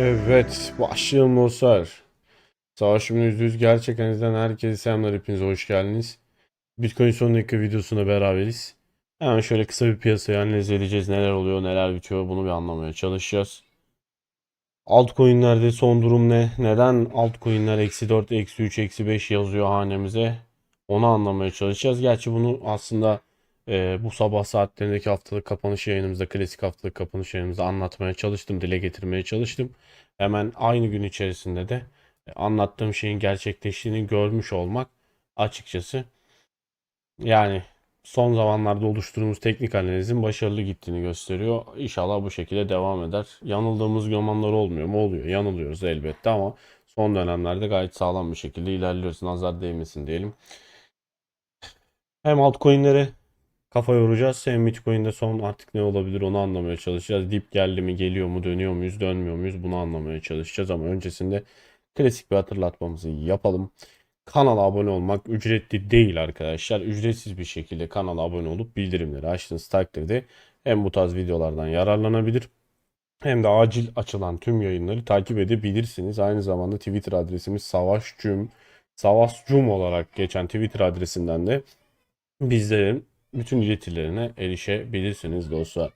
Evet, başlayalım dostlar. Savaşımın %100 gerçek analizden herkese selamlar, hepinize hoş geldiniz. Bitcoin son dakika videosuna beraberiz. Hemen şöyle kısa bir piyasayı analiz edeceğiz. Neler oluyor, neler bitiyor bunu bir anlamaya çalışacağız. Altcoin'lerde son durum ne? Neden altcoin'ler eksi 4, eksi 3, eksi 5 yazıyor hanemize? Onu anlamaya çalışacağız. Gerçi bunu aslında e, bu sabah saatlerindeki haftalık kapanış yayınımızda, klasik haftalık kapanış yayınımızda anlatmaya çalıştım, dile getirmeye çalıştım. Hemen aynı gün içerisinde de e, anlattığım şeyin gerçekleştiğini görmüş olmak açıkçası yani son zamanlarda oluşturduğumuz teknik analizin başarılı gittiğini gösteriyor. İnşallah bu şekilde devam eder. Yanıldığımız zamanlar olmuyor mu? Oluyor. Yanılıyoruz elbette ama son dönemlerde gayet sağlam bir şekilde ilerliyoruz. Nazar değmesin diyelim. Hem altcoin'lere kafa yoracağız. Hem Bitcoin'de son artık ne olabilir onu anlamaya çalışacağız. Dip geldi mi, geliyor mu, dönüyor muyuz, dönmüyor muyuz bunu anlamaya çalışacağız. Ama öncesinde klasik bir hatırlatmamızı yapalım. Kanala abone olmak ücretli değil arkadaşlar. Ücretsiz bir şekilde kanala abone olup bildirimleri açtığınız takdirde hem bu tarz videolardan yararlanabilir hem de acil açılan tüm yayınları takip edebilirsiniz. Aynı zamanda Twitter adresimiz savaşcum, savaşcum olarak geçen Twitter adresinden de bizlerin bütün iletilerine erişebilirsiniz dostlar.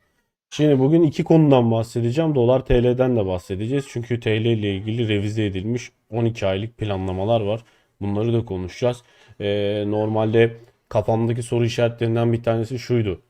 Şimdi bugün iki konudan bahsedeceğim. Dolar TL'den de bahsedeceğiz. Çünkü TL ile ilgili revize edilmiş 12 aylık planlamalar var. Bunları da konuşacağız. Ee, normalde kafamdaki soru işaretlerinden bir tanesi şuydu.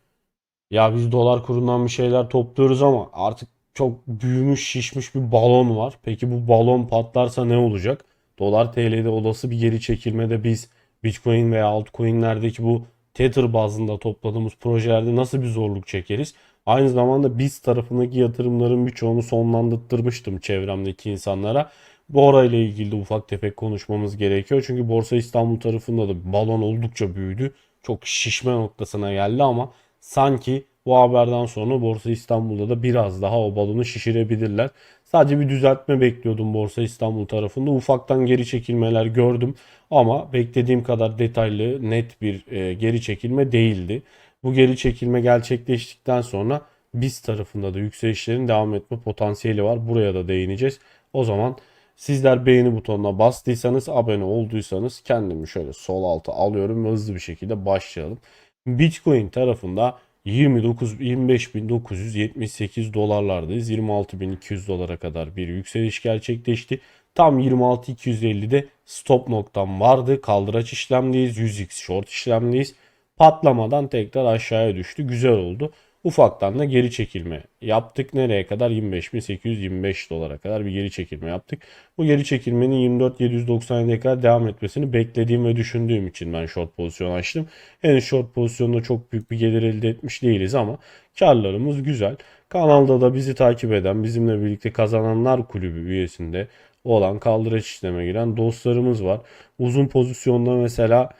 Ya biz dolar kurundan bir şeyler topluyoruz ama artık çok büyümüş şişmiş bir balon var. Peki bu balon patlarsa ne olacak? Dolar TL'de olası bir geri çekilmede biz Bitcoin veya altcoin'lerdeki bu Tether bazında topladığımız projelerde nasıl bir zorluk çekeriz? Aynı zamanda biz tarafındaki yatırımların birçoğunu sonlandırtmıştım çevremdeki insanlara. Bu orayla ilgili de ufak tefek konuşmamız gerekiyor. Çünkü Borsa İstanbul tarafında da balon oldukça büyüdü. Çok şişme noktasına geldi ama sanki bu haberden sonra Borsa İstanbul'da da biraz daha o balonu şişirebilirler. Sadece bir düzeltme bekliyordum Borsa İstanbul tarafında. Ufaktan geri çekilmeler gördüm ama beklediğim kadar detaylı, net bir e, geri çekilme değildi. Bu geri çekilme gerçekleştikten sonra biz tarafında da yükselişlerin devam etme potansiyeli var. Buraya da değineceğiz. O zaman sizler beğeni butonuna bastıysanız, abone olduysanız kendimi şöyle sol alta alıyorum ve hızlı bir şekilde başlayalım. Bitcoin tarafında 29 25.978 dolarlardayız. 26.200 dolara kadar bir yükseliş gerçekleşti. Tam 26.250'de stop noktam vardı. Kaldıraç işlemdeyiz. 100x short işlemdeyiz. Patlamadan tekrar aşağıya düştü. Güzel oldu. Ufaktan da geri çekilme yaptık. Nereye kadar? 25.825 dolara kadar bir geri çekilme yaptık. Bu geri çekilmenin 24.797'ye kadar devam etmesini beklediğim ve düşündüğüm için ben short pozisyon açtım. Henüz short pozisyonda çok büyük bir gelir elde etmiş değiliz ama karlarımız güzel. Kanalda da bizi takip eden, bizimle birlikte kazananlar kulübü üyesinde olan kaldıraç işleme giren dostlarımız var. Uzun pozisyonda mesela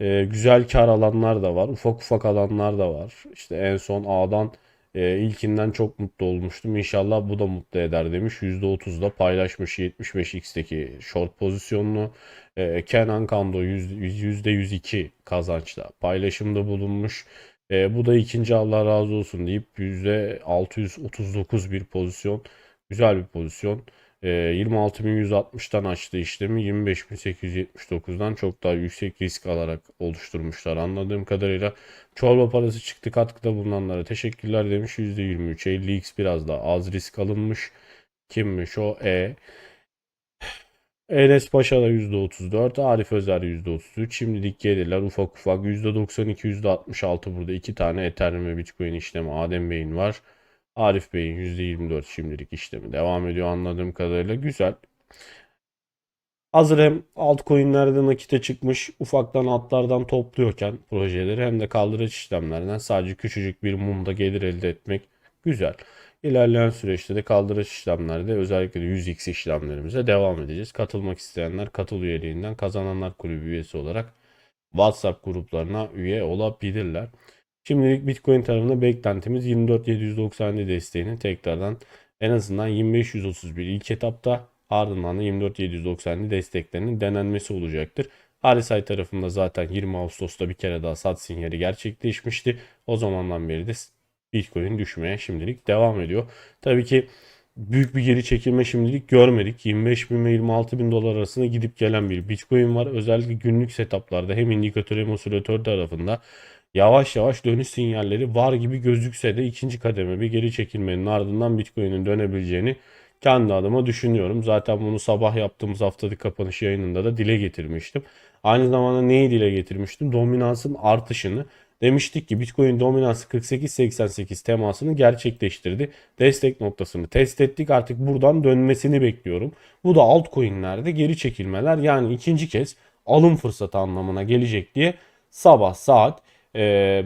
e, güzel kar alanlar da var. Ufak ufak alanlar da var. İşte en son A'dan e, ilkinden çok mutlu olmuştum. İnşallah bu da mutlu eder demiş. %30'da paylaşmış 75x'teki short pozisyonunu. E, Kenan Kando %102 kazançla paylaşımda bulunmuş. E, bu da ikinci Allah razı olsun deyip %639 bir pozisyon. Güzel bir pozisyon. E, 26.160'tan açtı işlemi 25.879'dan çok daha yüksek risk alarak oluşturmuşlar. Anladığım kadarıyla çorba parası çıktı katkıda bulunanlara teşekkürler demiş. %23 50x biraz daha az risk alınmış. Kimmiş o? E. Enes Paşa da %34, Arif Özer %33. Şimdilik gelirler ufak ufak %92, %66 burada iki tane Ethereum ve Bitcoin işlemi Adem Bey'in var. Arif Bey'in %24 şimdilik işlemi devam ediyor anladığım kadarıyla. Güzel. Hazır hem altcoin'lerde nakite çıkmış ufaktan altlardan topluyorken projeleri hem de kaldıraç işlemlerden sadece küçücük bir mumda gelir elde etmek güzel. İlerleyen süreçte de kaldıraç işlemlerde özellikle de 100x işlemlerimize devam edeceğiz. Katılmak isteyenler katıl üyeliğinden kazananlar kulübü üyesi olarak WhatsApp gruplarına üye olabilirler. Şimdilik Bitcoin tarafında beklentimiz 24.790 desteğinin tekrardan en azından 2531 ilk etapta ardından da 24.790 desteklerinin denenmesi olacaktır. RSI tarafında zaten 20 Ağustos'ta bir kere daha sat sinyali gerçekleşmişti. O zamandan beri de Bitcoin düşmeye şimdilik devam ediyor. Tabii ki büyük bir geri çekilme şimdilik görmedik. 25 bin ve 26 bin dolar arasında gidip gelen bir Bitcoin var. Özellikle günlük setuplarda hem indikatör hem osilatör tarafında yavaş yavaş dönüş sinyalleri var gibi gözükse de ikinci kademe bir geri çekilmenin ardından Bitcoin'in dönebileceğini kendi adıma düşünüyorum. Zaten bunu sabah yaptığımız haftalık kapanış yayınında da dile getirmiştim. Aynı zamanda neyi dile getirmiştim? Dominansın artışını. Demiştik ki Bitcoin dominansı 48-88 temasını gerçekleştirdi. Destek noktasını test ettik. Artık buradan dönmesini bekliyorum. Bu da altcoin'lerde geri çekilmeler yani ikinci kez alım fırsatı anlamına gelecek diye sabah saat e,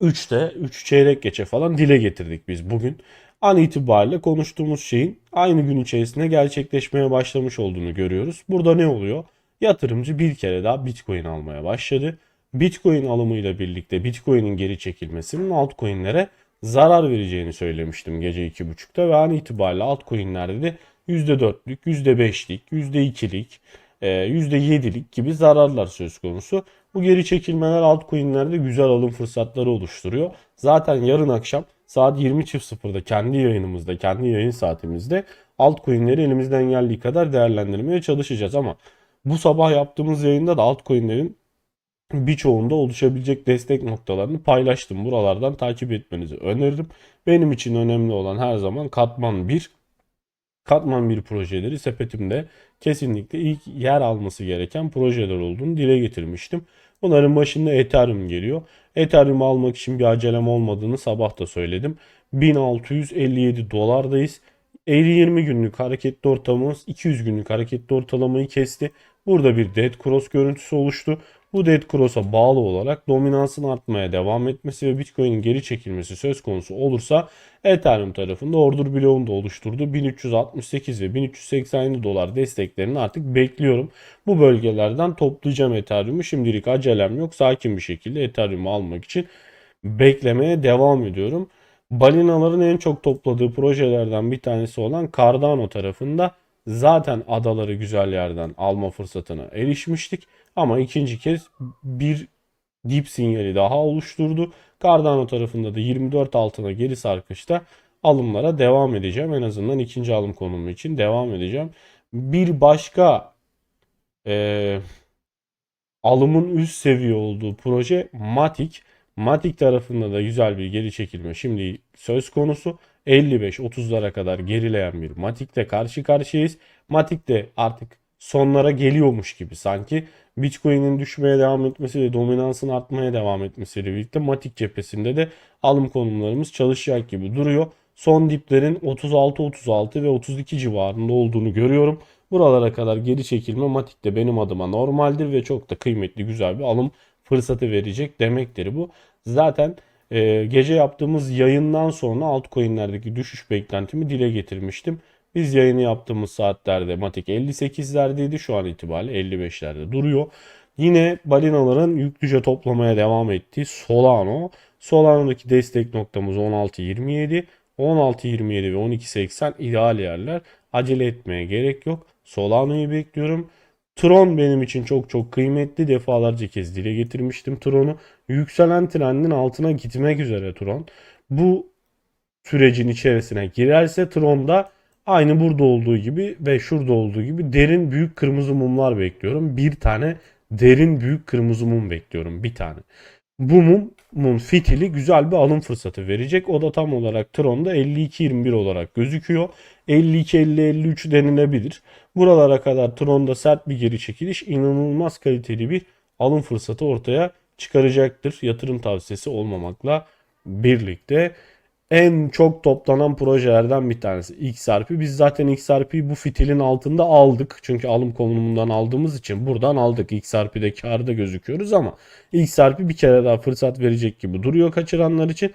3'te 3 çeyrek geçe falan dile getirdik biz bugün. An itibariyle konuştuğumuz şeyin aynı gün içerisinde gerçekleşmeye başlamış olduğunu görüyoruz. Burada ne oluyor? Yatırımcı bir kere daha Bitcoin almaya başladı. Bitcoin alımıyla birlikte Bitcoin'in geri çekilmesinin altcoin'lere zarar vereceğini söylemiştim gece 2.30'da ve an itibariyle altcoin'lerde de %4'lük, %5'lik, %2'lik, %7'lik gibi zararlar söz konusu. Bu geri çekilmeler altcoin'lerde güzel alım fırsatları oluşturuyor. Zaten yarın akşam saat 20.00'da kendi yayınımızda, kendi yayın saatimizde altcoin'leri elimizden geldiği kadar değerlendirmeye çalışacağız ama bu sabah yaptığımız yayında da altcoin'lerin birçoğunda oluşabilecek destek noktalarını paylaştım. Buralardan takip etmenizi öneririm. Benim için önemli olan her zaman katman 1. Katman 1 projeleri sepetimde kesinlikle ilk yer alması gereken projeler olduğunu dile getirmiştim. Bunların başında Ethereum geliyor. Ethereum almak için bir acelem olmadığını sabah da söyledim. 1657 dolardayız. 50-20 günlük hareketli ortalamamız 200 günlük hareketli ortalamayı kesti. Burada bir dead cross görüntüsü oluştu. Bu dead cross'a bağlı olarak dominansın artmaya devam etmesi ve Bitcoin'in geri çekilmesi söz konusu olursa Ethereum tarafında order bloğunu da oluşturdu. 1368 ve 1387 dolar desteklerini artık bekliyorum. Bu bölgelerden toplayacağım Ethereum'u. Şimdilik acelem yok. Sakin bir şekilde Ethereum'u almak için beklemeye devam ediyorum. Balinaların en çok topladığı projelerden bir tanesi olan Cardano tarafında zaten adaları güzel yerden alma fırsatına erişmiştik. Ama ikinci kez bir dip sinyali daha oluşturdu. Cardano tarafında da 24 altına geri sarkışta alımlara devam edeceğim. En azından ikinci alım konumu için devam edeceğim. Bir başka e, alımın üst seviye olduğu proje Matic. Matic tarafında da güzel bir geri çekilme şimdi söz konusu. 55-30'lara kadar gerileyen bir Matic'te karşı karşıyayız. Matic de artık sonlara geliyormuş gibi sanki. Bitcoin'in düşmeye devam etmesi ve dominansın artmaya devam etmesiyle birlikte Matic cephesinde de alım konumlarımız çalışacak gibi duruyor. Son diplerin 36-36 ve 32 civarında olduğunu görüyorum. Buralara kadar geri çekilme Matic de benim adıma normaldir ve çok da kıymetli güzel bir alım fırsatı verecek demektir bu. Zaten e, gece yaptığımız yayından sonra altcoin'lerdeki düşüş beklentimi dile getirmiştim. Biz yayını yaptığımız saatlerde Matic 58'lerdeydi. Şu an itibariyle 55'lerde duruyor. Yine balinaların yüklüce toplamaya devam ettiği Solano. Solano'daki destek noktamız 16.27. 16.27 ve 12.80 ideal yerler. Acele etmeye gerek yok. Solano'yu bekliyorum. Tron benim için çok çok kıymetli. Defalarca kez dile getirmiştim Tron'u. Yükselen trendin altına gitmek üzere Tron. Bu sürecin içerisine girerse Tron'da aynı burada olduğu gibi ve şurada olduğu gibi derin büyük kırmızı mumlar bekliyorum. Bir tane derin büyük kırmızı mum bekliyorum. Bir tane. Bu mumun fitili güzel bir alım fırsatı verecek. O da tam olarak Tron'da 52-21 olarak gözüküyor. 52-50-53 denilebilir. Buralara kadar Tron'da sert bir geri çekiliş inanılmaz kaliteli bir alım fırsatı ortaya çıkaracaktır. Yatırım tavsiyesi olmamakla birlikte en çok toplanan projelerden bir tanesi XRP. Biz zaten XRP'yi bu fitilin altında aldık. Çünkü alım konumundan aldığımız için buradan aldık. XRP'de karda gözüküyoruz ama XRP bir kere daha fırsat verecek gibi duruyor kaçıranlar için.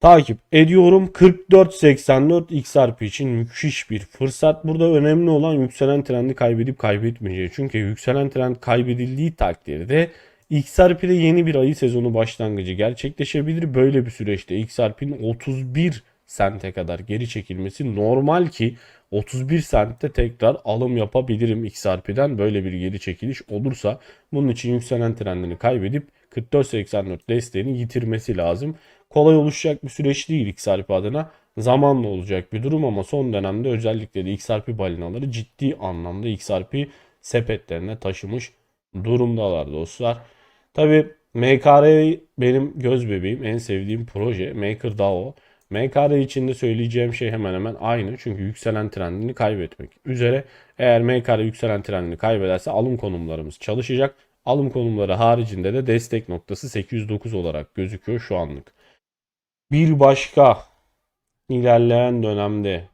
Takip ediyorum. 44.84 XRP için müthiş bir fırsat. Burada önemli olan yükselen trendi kaybedip kaybetmeyeceği. Çünkü yükselen trend kaybedildiği takdirde XRP'de yeni bir ayı sezonu başlangıcı gerçekleşebilir. Böyle bir süreçte XRP'nin 31 sente kadar geri çekilmesi normal ki 31 sentte tekrar alım yapabilirim XRP'den böyle bir geri çekiliş olursa bunun için yükselen trendini kaybedip 44.84 desteğini yitirmesi lazım. Kolay oluşacak bir süreç değil XRP adına zamanla olacak bir durum ama son dönemde özellikle de XRP balinaları ciddi anlamda XRP sepetlerine taşımış durumdalar dostlar. Tabi MKR benim göz bebeğim, en sevdiğim proje MakerDAO. MKR için de söyleyeceğim şey hemen hemen aynı. Çünkü yükselen trendini kaybetmek üzere. Eğer MKR yükselen trendini kaybederse alım konumlarımız çalışacak. Alım konumları haricinde de destek noktası 809 olarak gözüküyor şu anlık. Bir başka ilerleyen dönemde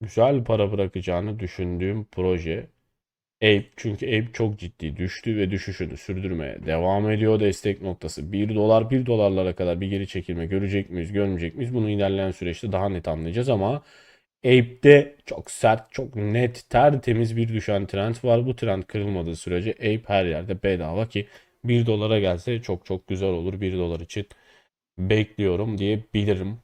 güzel para bırakacağını düşündüğüm proje Ape. Çünkü Ape çok ciddi düştü ve düşüşünü sürdürmeye devam ediyor. Destek noktası 1 dolar 1 dolarlara kadar bir geri çekilme görecek miyiz görmeyecek miyiz? Bunu ilerleyen süreçte daha net anlayacağız ama Ape'de çok sert, çok net, tertemiz bir düşen trend var. Bu trend kırılmadığı sürece Ape her yerde bedava ki 1 dolara gelse çok çok güzel olur. 1 dolar için bekliyorum diyebilirim.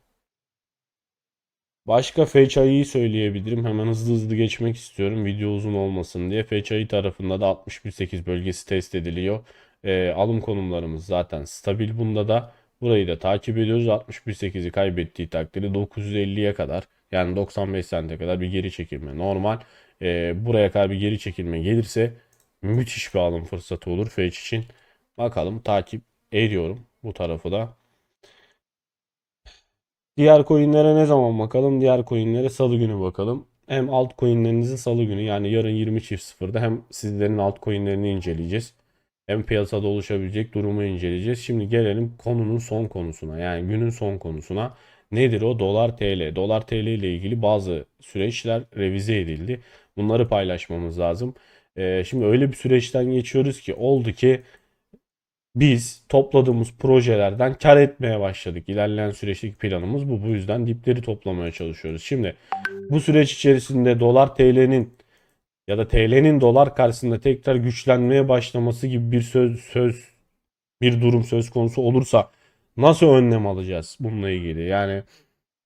Başka FHI'yi söyleyebilirim. Hemen hızlı hızlı geçmek istiyorum. Video uzun olmasın diye. FHI tarafında da 61.8 bölgesi test ediliyor. Ee, alım konumlarımız zaten stabil bunda da. Burayı da takip ediyoruz. 61.8'i kaybettiği takdirde 950'ye kadar yani 95 sente kadar bir geri çekilme normal. Ee, buraya kadar bir geri çekilme gelirse müthiş bir alım fırsatı olur FH için. Bakalım takip ediyorum bu tarafı da. Diğer coinlere ne zaman bakalım? Diğer coinlere salı günü bakalım. Hem altcoin'lerinizin salı günü yani yarın 20.00'da hem sizlerin altcoin'lerini inceleyeceğiz. Hem piyasada oluşabilecek durumu inceleyeceğiz. Şimdi gelelim konunun son konusuna. Yani günün son konusuna. Nedir o? Dolar TL. Dolar TL ile ilgili bazı süreçler revize edildi. Bunları paylaşmamız lazım. Ee, şimdi öyle bir süreçten geçiyoruz ki oldu ki biz topladığımız projelerden kar etmeye başladık. İlerleyen süreçteki planımız bu. Bu yüzden dipleri toplamaya çalışıyoruz. Şimdi bu süreç içerisinde dolar TL'nin ya da TL'nin dolar karşısında tekrar güçlenmeye başlaması gibi bir söz söz bir durum söz konusu olursa nasıl önlem alacağız bununla ilgili? Yani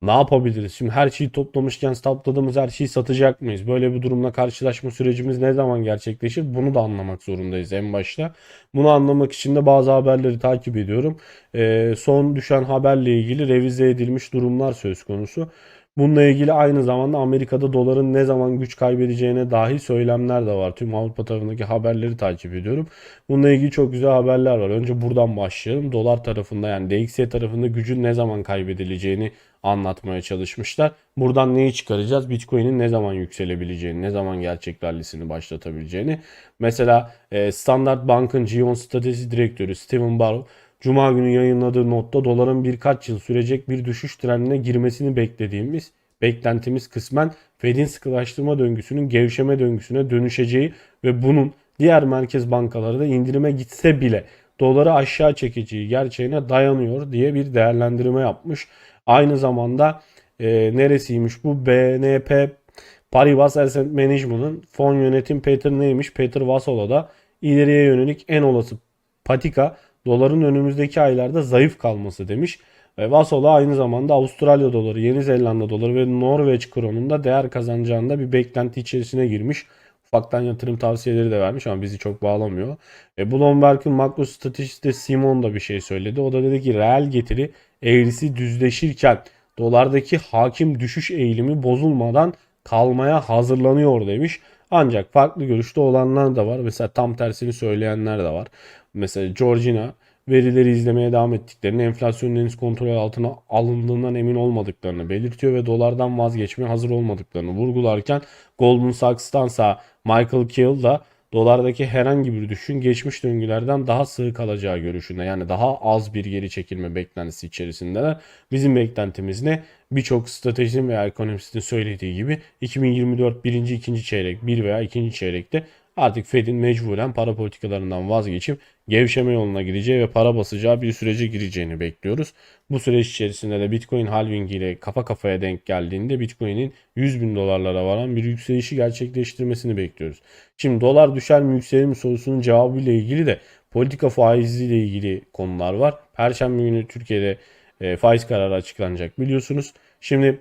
ne yapabiliriz? Şimdi her şeyi toplamışken topladığımız her şeyi satacak mıyız? Böyle bir durumla karşılaşma sürecimiz ne zaman gerçekleşir? Bunu da anlamak zorundayız en başta. Bunu anlamak için de bazı haberleri takip ediyorum. Ee, son düşen haberle ilgili revize edilmiş durumlar söz konusu. Bununla ilgili aynı zamanda Amerika'da doların ne zaman güç kaybedeceğine dair söylemler de var. Tüm Avrupa tarafındaki haberleri takip ediyorum. Bununla ilgili çok güzel haberler var. Önce buradan başlayalım. Dolar tarafında yani DXY tarafında gücün ne zaman kaybedileceğini anlatmaya çalışmışlar. Buradan neyi çıkaracağız? Bitcoin'in ne zaman yükselebileceğini, ne zaman gerçek rallisini başlatabileceğini. Mesela e, Standard Bank'ın Gion Strateji Direktörü Steven Barrow Cuma günü yayınladığı notta doların birkaç yıl sürecek bir düşüş trendine girmesini beklediğimiz, beklentimiz kısmen Fed'in sıkılaştırma döngüsünün gevşeme döngüsüne dönüşeceği ve bunun diğer merkez bankaları da indirime gitse bile doları aşağı çekeceği gerçeğine dayanıyor diye bir değerlendirme yapmış. Aynı zamanda e, neresiymiş bu BNP Paribas Asset Management'ın fon yönetim Peter neymiş? Peter Vasola da ileriye yönelik en olası patika doların önümüzdeki aylarda zayıf kalması demiş. Ve Vasola aynı zamanda Avustralya doları, Yeni Zelanda doları ve Norveç kronunda değer kazanacağında bir beklenti içerisine girmiş. Ufaktan yatırım tavsiyeleri de vermiş ama bizi çok bağlamıyor. E, Bloomberg'in makro stratejisti Simon da bir şey söyledi. O da dedi ki reel getiri eğrisi düzleşirken dolardaki hakim düşüş eğilimi bozulmadan kalmaya hazırlanıyor demiş. Ancak farklı görüşte olanlar da var. Mesela tam tersini söyleyenler de var. Mesela Georgina verileri izlemeye devam ettiklerini, enflasyonun henüz kontrol altına alındığından emin olmadıklarını belirtiyor ve dolardan vazgeçmeye hazır olmadıklarını vurgularken Goldman Sachs'tansa Michael Kill da dolardaki herhangi bir düşün geçmiş döngülerden daha sığ kalacağı görüşünde. Yani daha az bir geri çekilme beklentisi içerisindeler. Bizim beklentimiz ne? Birçok stratejinin veya ekonomistin söylediği gibi 2024 birinci, ikinci çeyrek, bir veya ikinci çeyrekte artık Fed'in mecburen para politikalarından vazgeçip gevşeme yoluna gideceği ve para basacağı bir sürece gireceğini bekliyoruz. Bu süreç içerisinde de Bitcoin halving ile kafa kafaya denk geldiğinde Bitcoin'in 100 bin dolarlara varan bir yükselişi gerçekleştirmesini bekliyoruz. Şimdi dolar düşer mi yükselir mi sorusunun cevabı ile ilgili de politika faizi ile ilgili konular var. Perşembe günü Türkiye'de e, faiz kararı açıklanacak biliyorsunuz. Şimdi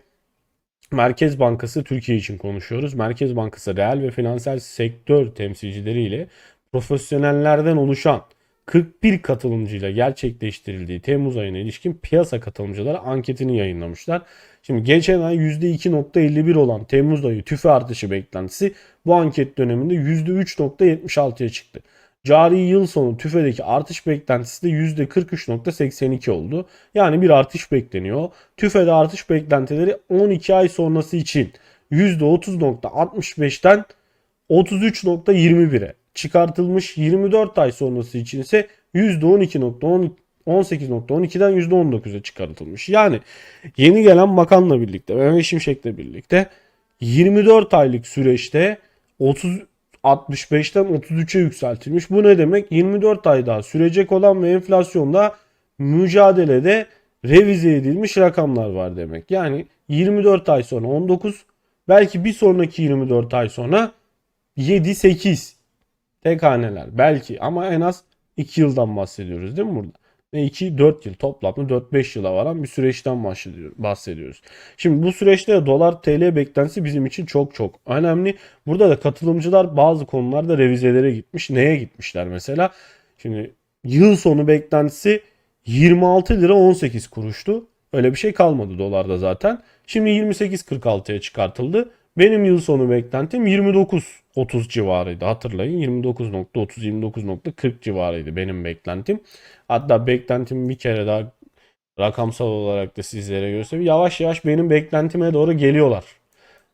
Merkez Bankası Türkiye için konuşuyoruz. Merkez Bankası reel ve finansal sektör temsilcileriyle profesyonellerden oluşan 41 katılımcıyla gerçekleştirildiği Temmuz ayına ilişkin piyasa katılımcıları anketini yayınlamışlar. Şimdi geçen ay %2.51 olan Temmuz ayı tüfe artışı beklentisi bu anket döneminde %3.76'ya çıktı. Cari yıl sonu tüfedeki artış beklentisi de %43.82 oldu. Yani bir artış bekleniyor. Tüfede artış beklentileri 12 ay sonrası için %30.65'ten 33.21'e çıkartılmış 24 ay sonrası için ise %12.18.12'den %19'a çıkartılmış. Yani yeni gelen bakanla birlikte Mehmet Şimşek'le birlikte 24 aylık süreçte 30 65'ten 33'e yükseltilmiş. Bu ne demek? 24 ay daha sürecek olan ve enflasyonda mücadelede revize edilmiş rakamlar var demek. Yani 24 ay sonra 19 belki bir sonraki 24 ay sonra 7 8 tek haneler belki ama en az 2 yıldan bahsediyoruz değil mi burada? Ve 2 4 yıl toplamda 4-5 yıla varan bir süreçten bahsediyoruz. Şimdi bu süreçte de dolar TL beklentisi bizim için çok çok önemli. Burada da katılımcılar bazı konularda revizelere gitmiş. Neye gitmişler mesela? Şimdi yıl sonu beklentisi 26 lira 18 kuruştu. Öyle bir şey kalmadı dolarda zaten. Şimdi 28.46'ya çıkartıldı. Benim yıl sonu beklentim 29.30 civarıydı. Hatırlayın 29.30 29.40 civarıydı benim beklentim. Hatta beklentim bir kere daha rakamsal olarak da sizlere göstereyim. Yavaş yavaş benim beklentime doğru geliyorlar.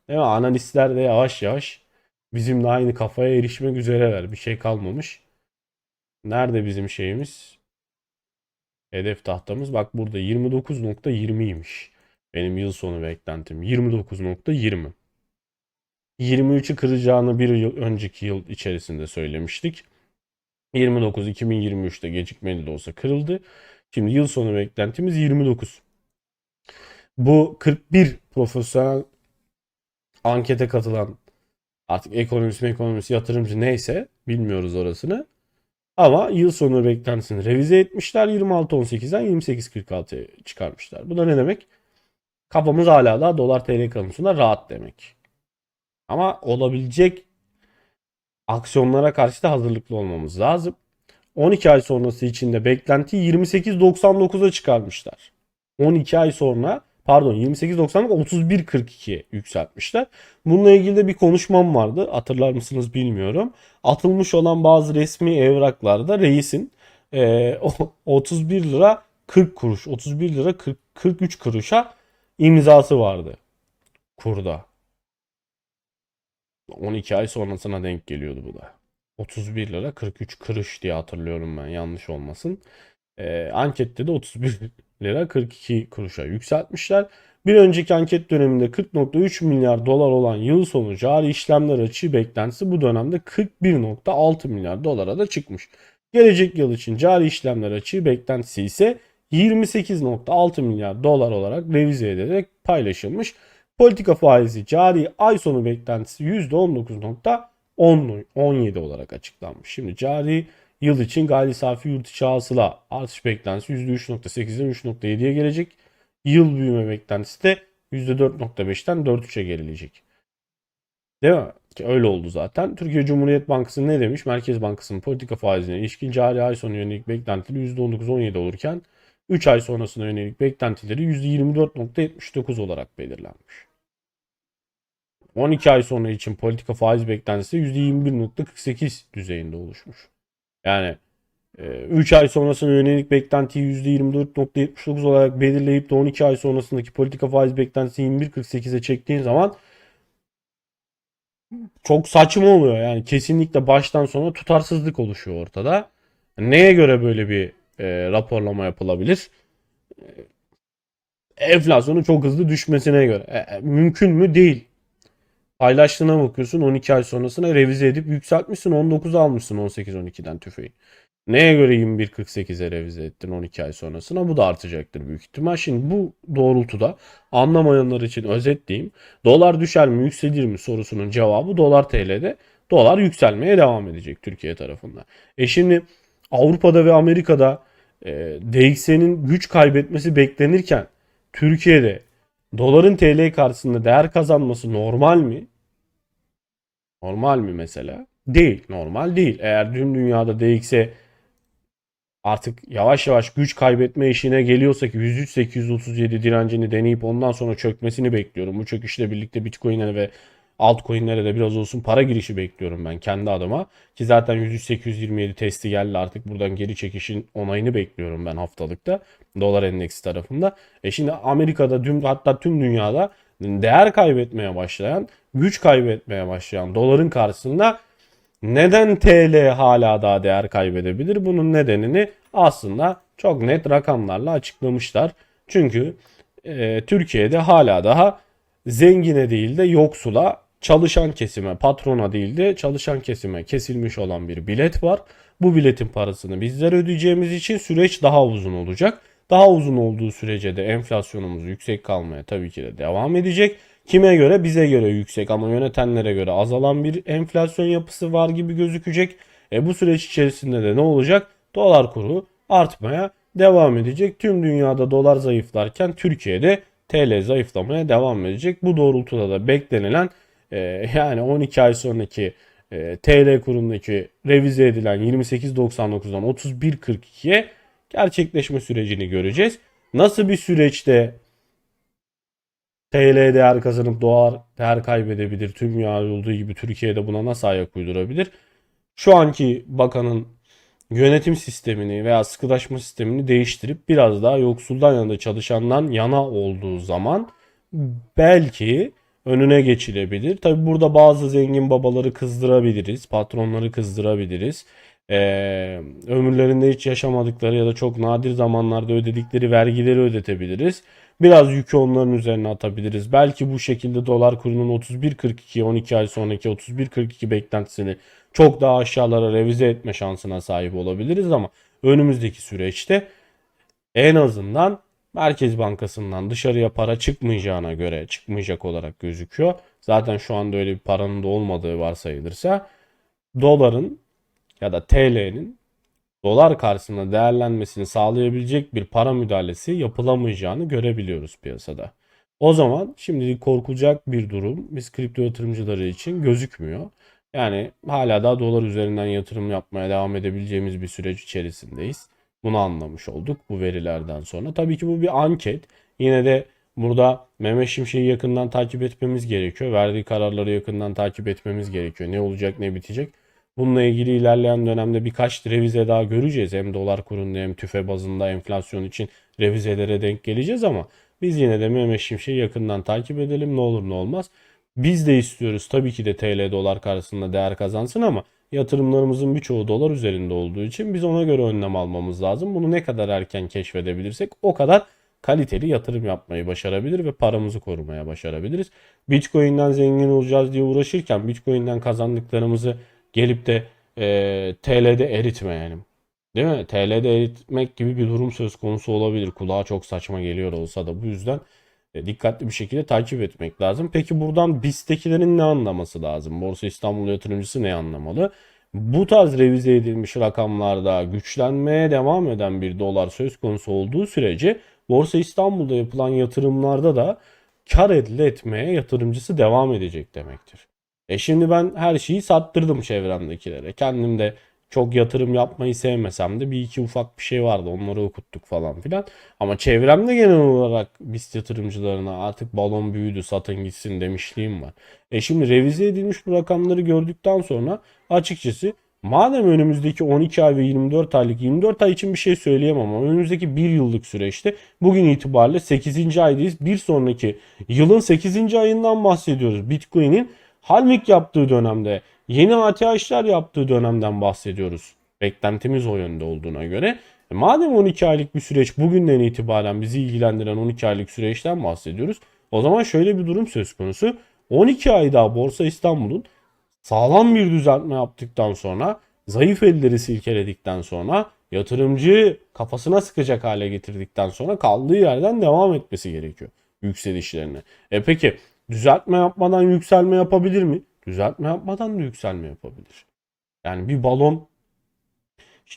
Değil mi? Analistler de yavaş yavaş bizimle aynı kafaya erişmek üzereler. Bir şey kalmamış. Nerede bizim şeyimiz? Hedef tahtamız bak burada 29.20'ymiş. Benim yıl sonu beklentim 29.20. 23'ü kıracağını bir yıl önceki yıl içerisinde söylemiştik. 29 2023'te gecikmeli de olsa kırıldı. Şimdi yıl sonu beklentimiz 29. Bu 41 profesyonel ankete katılan artık ekonomist mi ekonomist yatırımcı neyse bilmiyoruz orasını. Ama yıl sonu beklentisini revize etmişler. 26.18'den 28.46'ya çıkarmışlar. Bu da ne demek? Kafamız hala da dolar TL konusunda rahat demek. Ama olabilecek aksiyonlara karşı da hazırlıklı olmamız lazım. 12 ay sonrası içinde beklentiyi 28.99'a çıkarmışlar. 12 ay sonra pardon 28.99 31.42'ye yükseltmişler. Bununla ilgili de bir konuşmam vardı. Hatırlar mısınız bilmiyorum. Atılmış olan bazı resmi evraklarda reisin e, 31 lira 40 kuruş 31 lira 40, 43 kuruşa imzası vardı kurda. 12 ay sonrasına denk geliyordu bu da. 31 lira 43 kuruş diye hatırlıyorum ben yanlış olmasın. Ee, ankette de 31 lira 42 kuruşa yükseltmişler. Bir önceki anket döneminde 40.3 milyar dolar olan yıl sonu cari işlemler açığı beklentisi bu dönemde 41.6 milyar dolara da çıkmış. Gelecek yıl için cari işlemler açığı beklentisi ise 28.6 milyar dolar olarak revize edilerek paylaşılmış. Politika faizi cari ay sonu beklentisi %19.17 olarak açıklanmış. Şimdi cari yıl için gayri safi yurt içi hasıla artış beklentisi %3.8'den 3.7'ye gelecek. Yıl büyüme beklentisi de %4.5'ten 4.3'e gerilecek. Değil mi? Ki öyle oldu zaten. Türkiye Cumhuriyet Bankası ne demiş? Merkez Bankası'nın politika faizine ilişkin cari ay sonu yönelik beklentileri %19.17 olurken 3 ay sonrasına yönelik beklentileri %24.79 olarak belirlenmiş. 12 ay sonra için politika faiz beklentisi %21.48 düzeyinde oluşmuş. Yani 3 ay sonrasına yönelik beklentiyi %24.79 olarak belirleyip de 12 ay sonrasındaki politika faiz beklentisi 21.48'e çektiğin zaman çok saçma oluyor. Yani kesinlikle baştan sona tutarsızlık oluşuyor ortada. Neye göre böyle bir e, raporlama yapılabilir? E, enflasyonun çok hızlı düşmesine göre. E, e mümkün mü? Değil. Paylaştığına bakıyorsun 12 ay sonrasına revize edip yükseltmişsin 19 almışsın 18-12'den tüfeği. Neye göre 21-48'e revize ettin 12 ay sonrasına? Bu da artacaktır büyük ihtimal. Şimdi bu doğrultuda anlamayanlar için özetleyeyim. Dolar düşer mi yükselir mi sorusunun cevabı dolar TL'de. Dolar yükselmeye devam edecek Türkiye tarafında. E şimdi Avrupa'da ve Amerika'da e, DXY'nin güç kaybetmesi beklenirken Türkiye'de doların TL karşısında değer kazanması normal mi? Normal mi mesela? Değil. Normal değil. Eğer tüm dünyada DXY artık yavaş yavaş güç kaybetme işine geliyorsa ki 103.837 direncini deneyip ondan sonra çökmesini bekliyorum. Bu çöküşle birlikte Bitcoin'e ve altcoin'lere de biraz olsun para girişi bekliyorum ben kendi adıma. Ki zaten 103.827 testi geldi artık buradan geri çekişin onayını bekliyorum ben haftalıkta. Dolar endeksi tarafında. E şimdi Amerika'da tüm hatta tüm dünyada değer kaybetmeye başlayan, güç kaybetmeye başlayan doların karşısında neden TL hala daha değer kaybedebilir? Bunun nedenini aslında çok net rakamlarla açıklamışlar. Çünkü e, Türkiye'de hala daha zengine değil de yoksula çalışan kesime, patrona değil de çalışan kesime kesilmiş olan bir bilet var. Bu biletin parasını bizler ödeyeceğimiz için süreç daha uzun olacak. Daha uzun olduğu sürece de enflasyonumuz yüksek kalmaya tabii ki de devam edecek. Kime göre? Bize göre yüksek ama yönetenlere göre azalan bir enflasyon yapısı var gibi gözükecek. E bu süreç içerisinde de ne olacak? Dolar kuru artmaya devam edecek. Tüm dünyada dolar zayıflarken Türkiye'de TL zayıflamaya devam edececek. Bu doğrultuda da beklenilen e, yani 12 ay sonraki e, TL kurundaki revize edilen 28.99'dan 31.42'ye gerçekleşme sürecini göreceğiz. Nasıl bir süreçte TL değer kazanıp dolar değer kaybedebilir? Tüm dünya olduğu gibi Türkiye'de buna nasıl ayak uydurabilir? Şu anki bakanın yönetim sistemini veya sıkılaşma sistemini değiştirip biraz daha yoksuldan yana çalışandan yana olduğu zaman belki önüne geçilebilir. Tabi burada bazı zengin babaları kızdırabiliriz, patronları kızdırabiliriz. Ee, ömürlerinde hiç yaşamadıkları ya da çok nadir zamanlarda ödedikleri vergileri ödetebiliriz. Biraz yükü onların üzerine atabiliriz. Belki bu şekilde dolar kurunun 31.42 12 ay sonraki 31.42 beklentisini çok daha aşağılara revize etme şansına sahip olabiliriz ama önümüzdeki süreçte en azından Merkez Bankası'ndan dışarıya para çıkmayacağına göre çıkmayacak olarak gözüküyor. Zaten şu anda öyle bir paranın da olmadığı varsayılırsa doların ya da TL'nin dolar karşısında değerlenmesini sağlayabilecek bir para müdahalesi yapılamayacağını görebiliyoruz piyasada. O zaman şimdi korkulacak bir durum biz kripto yatırımcıları için gözükmüyor. Yani hala da dolar üzerinden yatırım yapmaya devam edebileceğimiz bir süreç içerisindeyiz. Bunu anlamış olduk bu verilerden sonra. Tabii ki bu bir anket. Yine de burada Mehmet Şimşek'i yakından takip etmemiz gerekiyor. Verdiği kararları yakından takip etmemiz gerekiyor. Ne olacak ne bitecek. Bununla ilgili ilerleyen dönemde birkaç revize daha göreceğiz. Hem dolar kurunda hem tüfe bazında enflasyon için revizelere denk geleceğiz ama biz yine de Mehmet Şimşek'i yakından takip edelim ne olur ne olmaz. Biz de istiyoruz tabii ki de TL dolar karşısında değer kazansın ama yatırımlarımızın birçoğu dolar üzerinde olduğu için biz ona göre önlem almamız lazım. Bunu ne kadar erken keşfedebilirsek o kadar kaliteli yatırım yapmayı başarabilir ve paramızı korumaya başarabiliriz. Bitcoin'den zengin olacağız diye uğraşırken Bitcoin'den kazandıklarımızı gelip de e, TL'de eritmeyelim. Değil mi? TL'de eritmek gibi bir durum söz konusu olabilir. Kulağa çok saçma geliyor olsa da bu yüzden dikkatli bir şekilde takip etmek lazım. Peki buradan BIST'tekilerin ne anlaması lazım? Borsa İstanbul yatırımcısı ne anlamalı? Bu tarz revize edilmiş rakamlarda güçlenmeye devam eden bir dolar söz konusu olduğu sürece Borsa İstanbul'da yapılan yatırımlarda da kar elde etmeye yatırımcısı devam edecek demektir. E şimdi ben her şeyi sattırdım çevremdekilere. Kendim de çok yatırım yapmayı sevmesem de bir iki ufak bir şey vardı. Onları okuttuk falan filan. Ama çevremde genel olarak BIST yatırımcılarına artık balon büyüdü satın gitsin demişliğim var. E şimdi revize edilmiş bu rakamları gördükten sonra açıkçası madem önümüzdeki 12 ay ve 24 aylık 24 ay için bir şey söyleyemem ama önümüzdeki 1 yıllık süreçte bugün itibariyle 8. aydayız. Bir sonraki yılın 8. ayından bahsediyoruz. Bitcoin'in halving yaptığı dönemde yeni ATH'ler yaptığı dönemden bahsediyoruz. Beklentimiz o yönde olduğuna göre. E madem 12 aylık bir süreç bugünden itibaren bizi ilgilendiren 12 aylık süreçten bahsediyoruz. O zaman şöyle bir durum söz konusu. 12 ay daha Borsa İstanbul'un sağlam bir düzeltme yaptıktan sonra zayıf elleri silkeledikten sonra yatırımcı kafasına sıkacak hale getirdikten sonra kaldığı yerden devam etmesi gerekiyor yükselişlerine. E peki düzeltme yapmadan yükselme yapabilir mi? Düzeltme yapmadan da yükselme yapabilir. Yani bir balon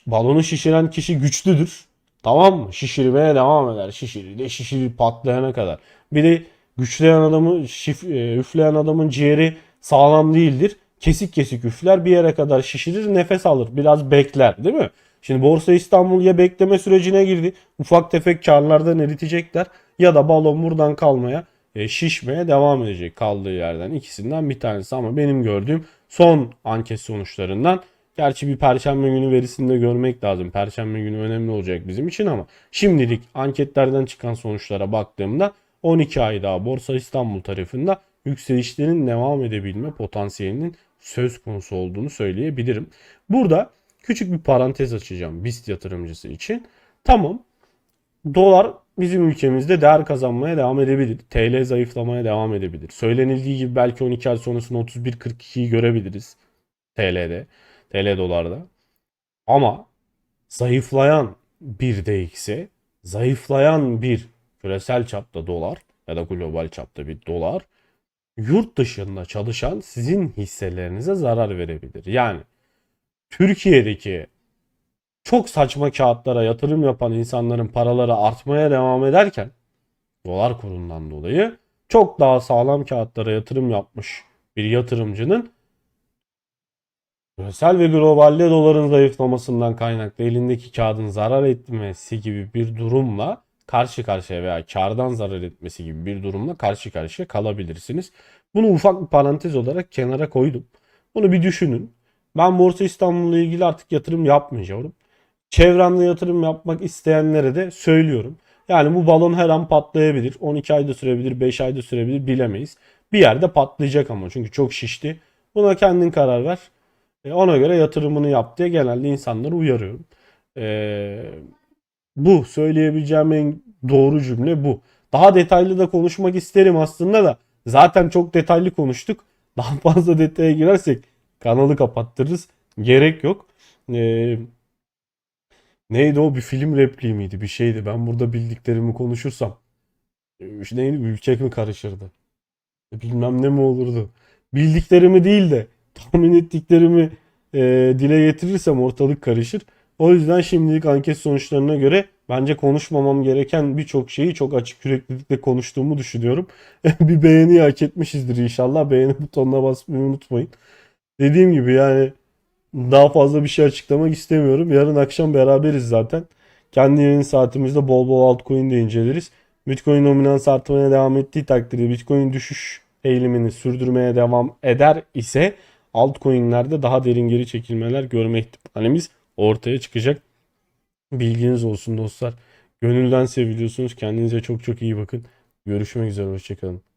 balonu şişiren kişi güçlüdür. Tamam mı? Şişirmeye devam eder. Şişirir de şişirir patlayana kadar. Bir de güçleyen adamı şif, e, üfleyen adamın ciğeri sağlam değildir. Kesik kesik üfler bir yere kadar şişirir nefes alır. Biraz bekler değil mi? Şimdi Borsa İstanbul ya bekleme sürecine girdi. Ufak tefek karlardan eritecekler. Ya da balon buradan kalmaya, şişmeye devam edecek kaldığı yerden. ikisinden bir tanesi ama benim gördüğüm son anket sonuçlarından Gerçi bir perşembe günü verisini de görmek lazım. Perşembe günü önemli olacak bizim için ama şimdilik anketlerden çıkan sonuçlara baktığımda 12 ay daha Borsa İstanbul tarafında yükselişlerin devam edebilme potansiyelinin söz konusu olduğunu söyleyebilirim. Burada küçük bir parantez açacağım BIST yatırımcısı için. Tamam dolar bizim ülkemizde değer kazanmaya devam edebilir. TL zayıflamaya devam edebilir. Söylenildiği gibi belki 12 ay sonrasında 31-42'yi görebiliriz TL'de. TL dolarda. Ama zayıflayan bir DX'e, zayıflayan bir küresel çapta dolar ya da global çapta bir dolar yurt dışında çalışan sizin hisselerinize zarar verebilir. Yani Türkiye'deki çok saçma kağıtlara yatırım yapan insanların paraları artmaya devam ederken dolar kurundan dolayı çok daha sağlam kağıtlara yatırım yapmış bir yatırımcının küresel ve globalde doların zayıflamasından kaynaklı elindeki kağıdın zarar etmesi gibi bir durumla karşı karşıya veya kardan zarar etmesi gibi bir durumla karşı karşıya kalabilirsiniz. Bunu ufak bir parantez olarak kenara koydum. Bunu bir düşünün. Ben Borsa İstanbul'la ilgili artık yatırım yapmayacağım. Çevremde yatırım yapmak isteyenlere de söylüyorum. Yani bu balon her an patlayabilir. 12 ayda sürebilir, 5 ayda sürebilir bilemeyiz. Bir yerde patlayacak ama çünkü çok şişti. Buna kendin karar ver. E, ona göre yatırımını yap diye genelde insanları uyarıyorum. E, bu söyleyebileceğim en doğru cümle bu. Daha detaylı da konuşmak isterim aslında da. Zaten çok detaylı konuştuk. Daha fazla detaya girersek kanalı kapattırırız. Gerek yok. E, neydi o bir film repliği miydi bir şeydi. Ben burada bildiklerimi konuşursam. İşte neydi ülke mi karışırdı? E, Bilmem ne mi olurdu. Bildiklerimi değil de tahmin ettiklerimi e, dile getirirsem ortalık karışır. O yüzden şimdilik anket sonuçlarına göre bence konuşmamam gereken birçok şeyi çok açık yüreklilikle konuştuğumu düşünüyorum. bir beğeni hak etmişizdir inşallah. Beğeni butonuna basmayı unutmayın. Dediğim gibi yani daha fazla bir şey açıklamak istemiyorum. Yarın akşam beraberiz zaten. Kendi yayın saatimizde bol bol altcoin de inceleriz. Bitcoin dominans artmaya devam ettiği takdirde Bitcoin düşüş eğilimini sürdürmeye devam eder ise altcoin'lerde daha derin geri çekilmeler görme ihtimalimiz ortaya çıkacak. Bilginiz olsun dostlar. Gönülden seviliyorsunuz. Kendinize çok çok iyi bakın. Görüşmek üzere. Hoşçakalın.